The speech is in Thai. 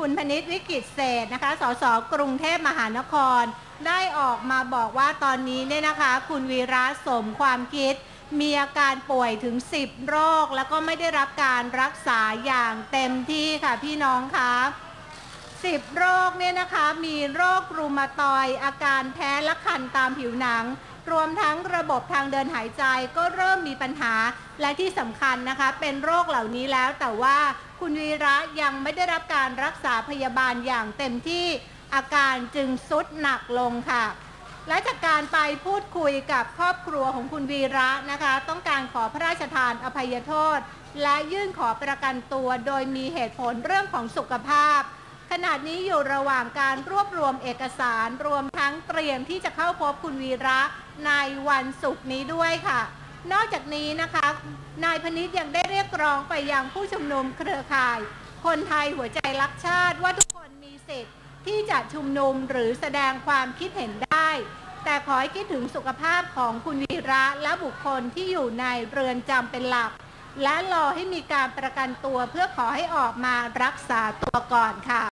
คุณพนิษวิกิตเศษนะคะ สสกรุงเทพมหานคร ได้ออกมาบอกว่าตอนนี้เนี่ยนะคะ คุณวีระสมความคิด มีอาการป่วยถึง 10 โรค แล้วก็ไม่ได้รับการรักษาอย่างเต็มที่ค่ะพี่น้องคะ10 โรคเนี่ยนะคะมีโรครูมาตอยอาการแพ้และคันตามผิวหนัง รวมทั้งระบบทางเดินหายใจก็เริ่มมีปัญหา และที่สำคัญนะคะ เป็นโรคเหล่านี้แล้ว แต่ว่าคุณวีระยังไม่ได้รับการรักษาพยาบาลอย่างเต็มที่อาการจึงสุดหนักลงค่ะ และจากการไปพูดคุยกับครอบครัวของคุณวีระนะคะ ต้องการขอพระราชทานอภัยโทษ และยื่นขอประกันตัวโดยมีเหตุผลเรื่องของสุขภาพขณะนี้อยู่ระหว่างการรวบรวมเอกสารรวมทั้งเตรียมที่จะเข้าพบคุณวีระ ในวันศุกร์นี้ด้วยค่ะ นอกจากนี้นะคะ นายพนิษยังได้เรียกร้องไปยังผู้ชุมนุมเครือข่าย คนไทยหัวใจรักชาติว่าทุกคนมีสิทธิ์ที่จะชุมนุมหรือแสดงความคิดเห็นได้ แต่ขอให้คิดถึงสุขภาพของคุณวีระและบุคคลที่อยู่ในเรือนจำเป็นหลัก และรอให้มีการประกันตัวเพื่อขอให้ออกมารักษาตัวก่อนค่ะ